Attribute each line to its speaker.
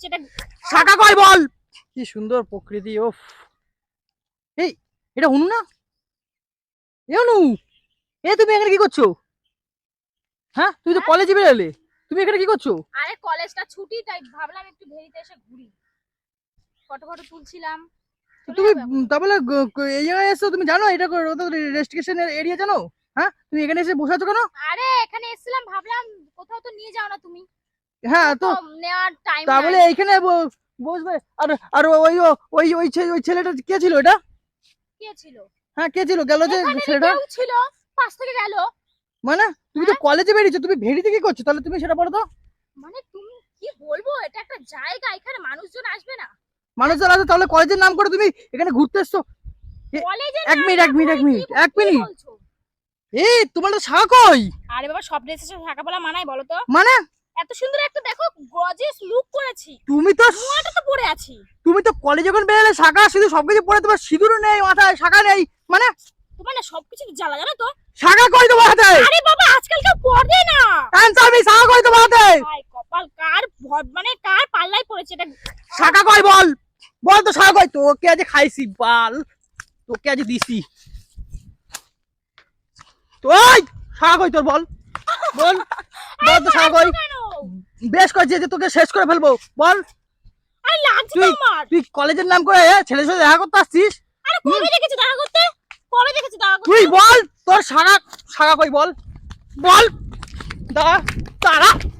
Speaker 1: পড়েছে এটা
Speaker 2: শাখা কয় বল? কি সুন্দর প্রকৃতি ওফ এই এটা অনু না? এ অনু এ তুমি এখানে কি করছ? হ্যাঁ তুমি তো
Speaker 1: হ্যাঁ?
Speaker 2: কলেজে বেরোলে তুমি এখানে কি করছ?
Speaker 1: আরে কলেজটা ছুটি তাই ভাবলাম একটু ভেরিতে এসে ঘুরি। ফটো ফটো তুলছিলাম।
Speaker 2: তুমি তাহলে এই জায়গায় এসছো তুমি জানো এটা রেস্ট্রিকশনের এরিয়া জানো? হ্যাঁ তুমি এখানে এসে বসে আছো কেন?
Speaker 1: আরে এখানে এসেছিলাম ভাবলাম কোথাও তো নিয়ে যাও না তুমি।
Speaker 2: হ্যাঁ তো
Speaker 1: তো নেওয়ার টাইম
Speaker 2: তা বলে এইখানে বসবে। আর আর ওই ওই ওই ওই ছেলেটা কে ছিল এটা?
Speaker 1: কে ছিল?
Speaker 2: হ্যাঁ কে ছিল? গেল যে ছেলেটা?
Speaker 1: ছিল পাশ থেকে গেল।
Speaker 2: মানে তুমি তো কলেজে বেরিয়েছো তুমি ভেড়িতে কি করছ? তাহলে তুমি সেটা বলো তো।
Speaker 1: মানে তুমি কি বলব? এটা একটা জায়গা এখানে মানুষজন আসবে না।
Speaker 2: মানুষজন আছে তাহলে কলেজের নাম করে তুমি এখানে ঘুরতে এসছো। এক মিনিট এক মিনিট এক মিনিট এক মিনিট। এই তোমার তো শাখা কই
Speaker 1: আরে বাবা সব ড্রেসে থাকা বলা মানায় বলো তো।
Speaker 2: মানে
Speaker 1: এত সুন্দর একটা দেখো গজেস লুক করেছি।
Speaker 2: তুমি তো
Speaker 1: নোয়াটা তো পরে আছি।
Speaker 2: তুমি তো কলেজে যখন বেরোলে শাখা সিঁদুর সবকিছু পরে তোমার সিঁদুর নেই মাথায় শাখা নেই মানে
Speaker 1: তোমার না সবকিছু জ্বালা জানো তো?
Speaker 2: শাখা কই তোমার হাতে?
Speaker 1: আরে বাবা আজকাল কেউ পড়ে না
Speaker 2: অ্যান্সার মি শাখা কই তোমার হাতে?
Speaker 1: ভাই কপাল কার মানে কার পাল্লাই পড়েছে এটা?
Speaker 2: শাখা কই বল? বল তো শাখা কই তোকে আজ খাইছি বাল। তোকে আজ দিছি। তুই শাখা কই তোর বল? বল বল তো শাখা কই। বেশ করে যে তোকে শেষ করে ফেলব বল। তুই- তুই কলেজের নাম করে এ, ছেলের সাথে দেখা করতে আসছিস?
Speaker 1: আরে কবে দেখেছি দেখা করতে? কবে দেখেছি দেখা করতে?
Speaker 2: তুই বল তোর সারা সারা কই বল? বল। দাঁড়া দাঁড়া।